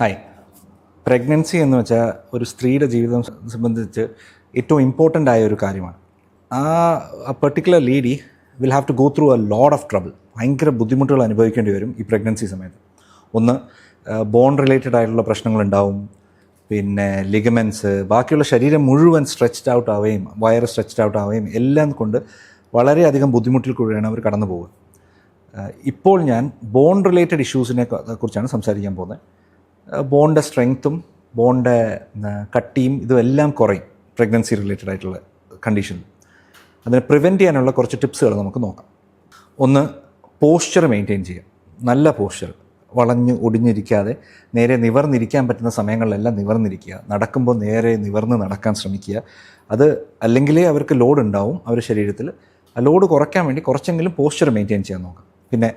Hi pregnancy എന്ന് വെച്ചാൽ ഒരു സ്ത്രീയുടെ ജീവിതം സംബന്ധിച്ച് ഏറ്റവും ഇമ്പോർട്ടന്റ് ആയ ഒരു കാര്യമാണ്. ആ particular lady will have to go through a load of trouble ഭയങ്കര ബുദ്ധിമുട്ടുകൾ അനുഭവിക്കേണ്ടി വരും ഈ പ്രഗ്നൻസി സമയത്ത്. ഒന്ന് ബോൺ റിലേറ്റഡ് ആയിട്ടുള്ള പ്രശ്നങ്ങളുണ്ടാവും. പിന്നെ ലിഗമെൻസ് ബാക്കിയുള്ള ശരീരം മുഴുവൻ സ്ട്രെച്ച്ഡ് ഔട്ട് ആവുകയും വയറ് സ്ട്രെച്ച്ഡ് ഔട്ട് ആവുകയും എല്ലാം കൊണ്ട് വളരെയധികം ബുദ്ധിമുട്ടിൽ കൂടെയാണ് അവർ കടന്നു പോകുക ഇപ്പോൾ ഞാൻ ബോൺ റിലേറ്റഡ് ഇഷ്യൂസിനെ കുറിച്ചാണ് സംസാരിക്കാൻ പോകുന്നത്. ബോണിന്റെ സ്ട്രെങ്ത്തും ബോണിന്റെ കട്ടിയും ഇതുമെല്ലാം കുറയും പ്രഗ്നൻസി റിലേറ്റഡ് ആയിട്ടുള്ള കണ്ടീഷൻ. അതിനെ പ്രിവെന്റ് ചെയ്യാനുള്ള കുറച്ച് ടിപ്സുകൾ നമുക്ക് നോക്കാം. ഒന്ന് പോസ്ചർ മെയിന്റെയിൻ ചെയ്യുക നല്ല പോസ്ചർ. വളഞ്ഞ് ഒടിഞ്ഞിരിക്കാതെ നേരെ നിവർന്നിരിക്കാൻ പറ്റുന്ന സമയങ്ങളിലെല്ലാം നിവർന്നിരിക്കുക. നടക്കുമ്പോൾ നേരെ നിവർന്ന് നടക്കാൻ ശ്രമിക്കുക. അത് അല്ലെങ്കിലേ അവർക്ക് ലോഡ് ഉണ്ടാവും. അവരുടെ ശരീരത്തിൽ ആ ലോഡ് കുറയ്ക്കാൻ വേണ്ടി കുറച്ചെങ്കിലും പോസ്ചർ മെയിന്റെയിൻ ചെയ്യാൻ നോക്കാം. പിന്നെ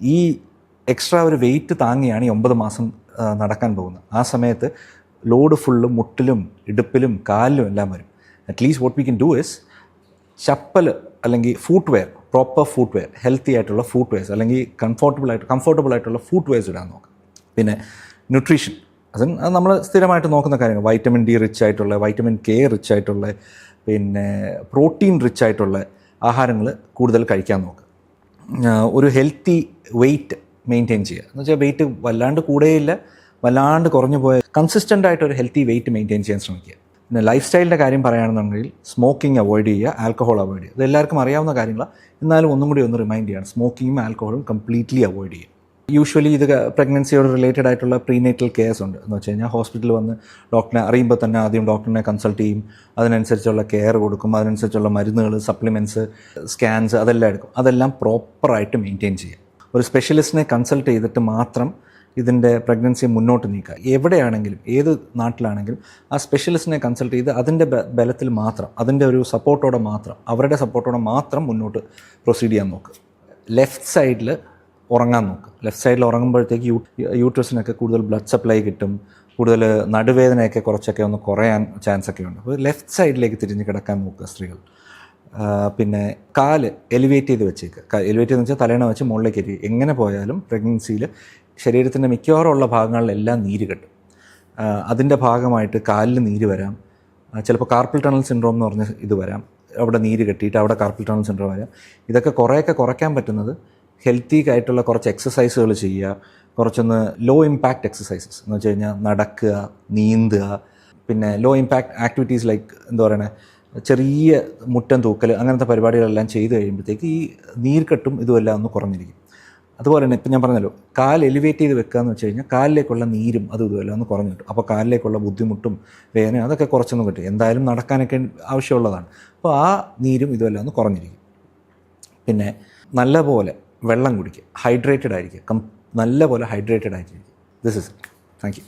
ഈ എക്സ്ട്രാ ഒരു വെയിറ്റ് താങ്ങിയാണ് ഈ ഒമ്പത് മാസം നടക്കാൻ പോകുന്നത്. ആ സമയത്ത് ലോഡ് ഫുള്ളും മുട്ടിലും ഇടുപ്പിലും കാലിലും എല്ലാം വരും. At least what we can do is chappal അല്ലെങ്കിൽ footwear proper footwear healthy ആയിട്ടുള്ള ഫൂട്ട് വെയർസ് അല്ലെങ്കിൽ കംഫോർട്ടബിൾ ആയിട്ട് കംഫോർട്ടബിൾ ആയിട്ടുള്ള ഫൂട്ട് വെയർസ് ഇടാൻ നോക്കാം. പിന്നെ ന്യൂട്രീഷൻ അത് നമ്മൾ സ്ഥിരമായിട്ട് നോക്കുന്ന കാര്യങ്ങൾ. വൈറ്റമിൻ ഡി റിച്ച് ആയിട്ടുള്ള വൈറ്റമിൻ കെ റിച്ച് ആയിട്ടുള്ള പിന്നെ പ്രോട്ടീൻ റിച്ച് ആയിട്ടുള്ള ആഹാരങ്ങൾ കൂടുതൽ കഴിക്കാൻ നോക്കുക ഒരു ഹെൽത്തി വെയിറ്റ് മെയിന്റെയിൻ ചെയ്യുക. എന്ന് വെച്ചാൽ വെയിറ്റ് വല്ലാണ്ട് കൂടുകയില്ല വല്ലാണ്ട് കുറഞ്ഞു പോയ കൺസിസ്റ്റന്റ് ആയിട്ട് ഒരു ഹെൽത്തി വെയിറ്റ് മെയിന്റെയിൻ ചെയ്യാൻ ശ്രമിക്കുക. പിന്നെ ലൈഫ് സ്റ്റൈലിന്റെ കാര്യം പറയുകയാണെന്നുണ്ടെങ്കിൽ സ്മോക്കിംഗ് അവോയ്ഡ് ചെയ്യുക ആൽക്കഹോൾ അവോയ്ഡ് ചെയ്യുക. ഇതെല്ലാവർക്കും അറിയാവുന്ന കാര്യങ്ങളാണ് എന്നാലും ഒന്നും കൂടി ഒന്ന് റിമൈൻഡ് ചെയ്യണം സ്മോക്കിങ്ങും ആൽക്കഹോളും കംപ്ലീറ്റ്ലി അവോയ്ഡ് ചെയ്യുക. യൂഷ്വലി ഇത് പ്രഗ്നൻസിയോട് റിലേറ്റഡ് ആയിട്ടുള്ള പ്രീനേറ്റൽ കെയർസ് ഉണ്ട്. എന്ന് വെച്ച് കഴിഞ്ഞാൽ ഹോസ്പിറ്റലിൽ വന്ന് ഡോക്ടറിനെ അറിയുമ്പോൾ തന്നെ ആദ്യം ഡോക്ടറിനെ കൺസൾട്ട് ചെയ്യും. അതിനനുസരിച്ചുള്ള കെയർ കൊടുക്കും. അതിനനുസരിച്ചുള്ള മരുന്നുകൾ സപ്ലിമെന്റ്സ് സ്കാൻസ് അതെല്ലാം എടുക്കും. അതെല്ലാം പ്രോപ്പറായിട്ട് മെയിന്റെയിൻ ചെയ്യുക. ഒരു സ്പെഷ്യലിസ്റ്റിനെ കൺസൾട്ട് ചെയ്തിട്ട് മാത്രം ഇതിന്റെ പ്രഗ്നൻസി മുന്നോട്ട് നീക്കുക. എവിടെയാണെങ്കിലും ഏത് നാട്ടിലാണെങ്കിലും ആ സ്പെഷ്യലിസ്റ്റിനെ കൺസൾട്ട് ചെയ്ത് അതിന്റെ ബലത്തിൽ മാത്രം അതിന്റെ ഒരു സപ്പോർട്ടോടെ മാത്രം അവരുടെ സപ്പോർട്ടോടെ മാത്രം മുന്നോട്ട് പ്രൊസീഡ് ചെയ്യാൻ നോക്കുക ലെഫ്റ്റ് സൈഡിൽ ഉറങ്ങാൻ നോക്കുക ലെഫ്റ്റ് സൈഡിൽ ഉറങ്ങുമ്പോഴത്തേക്ക് യൂ യൂട്രസിനൊക്കെ കൂടുതൽ ബ്ലഡ് സപ്ലൈ കിട്ടും കൂടുതൽ നടുവേദനയൊക്കെ കുറച്ചൊക്കെ ഒന്ന് കുറയാൻ ചാൻസ് ഒക്കെ ഉണ്ട്. അപ്പോൾ ലെഫ്റ്റ് സൈഡിലേക്ക് തിരിഞ്ഞ് കിടക്കാൻ നോക്കുക സ്ത്രീകൾ. പിന്നെ കാൽ എലിവേറ്റ് ചെയ്ത് വെച്ചേക്കുക എലിവേറ്റ് ചെയ്തെന്ന് വെച്ചാൽ തലേണ വെച്ച് മുകളിലേക്ക് എത്തി. എങ്ങനെ പോയാലും പ്രഗ്നൻസിയിൽ ശരീരത്തിന്റെ മിക്കവാറും ഉള്ള ഭാഗങ്ങളിലെല്ലാം നീര് കെട്ടും. അതിന്റെ ഭാഗമായിട്ട് കാലിൽ നീര് വരാം. ചിലപ്പോൾ കാർപ്പിൾ ടണൽ സിൻഡ്രോം എന്ന് പറഞ്ഞ ഇത് വരാം. അവിടെ നീര് കെട്ടിയിട്ട് അവിടെ കാർപ്പിൾ ടണൽ സിൻഡ്രോം വരാം. ഇതൊക്കെ കുറേയൊക്കെ കുറയ്ക്കാൻ പറ്റുന്നത് ഹെൽത്തി ആയിട്ടുള്ള കുറച്ച് എക്സസൈസുകൾ ചെയ്യുക കുറച്ചൊന്ന് ലോ ഇമ്പാക്റ്റ് എക്സസൈസസ് എന്ന് വെച്ച് കഴിഞ്ഞാൽ നടക്കുക നീന്തുക പിന്നെ ലോ ഇമ്പാക്റ്റ് ആക്ടിവിറ്റീസ് ലൈക്ക് എന്താ പറയണേ ചെറിയ മുറ്റം തൂക്കൽ അങ്ങനത്തെ പരിപാടികളെല്ലാം ചെയ്ത് കഴിയുമ്പോഴത്തേക്ക് ഈ നീർക്കെട്ടും ഇതുമെല്ലാം ഒന്ന് കുറഞ്ഞിരിക്കും. അതുപോലെ തന്നെ ഇപ്പം ഞാൻ പറഞ്ഞല്ലോ കാൽ എലിവേറ്റ് ചെയ്ത് വെക്കുക എന്ന് വെച്ച് കഴിഞ്ഞാൽ കാലിലേക്കുള്ള നീരും അതും ഇതുമെല്ലാം ഒന്ന് കുറഞ്ഞു കിട്ടും. അപ്പോൾ കാലിലേക്കുള്ള ബുദ്ധിമുട്ടും വേദന അതൊക്കെ കുറച്ചൊന്നും കിട്ടും. എന്തായാലും നടക്കാനൊക്കെ ആവശ്യമുള്ളതാണ്. അപ്പോൾ ആ നീരും ഇതുമെല്ലാം ഒന്ന് കുറഞ്ഞിരിക്കും. പിന്നെ നല്ലപോലെ വെള്ളം കുടിക്കുക. ഹൈഡ്രേറ്റഡ് ആയിരിക്കുക. കം നല്ലപോലെ ഹൈഡ്രേറ്റഡ് ആയിരിക്കും ദിസ് ഇസ് താങ്ക് യു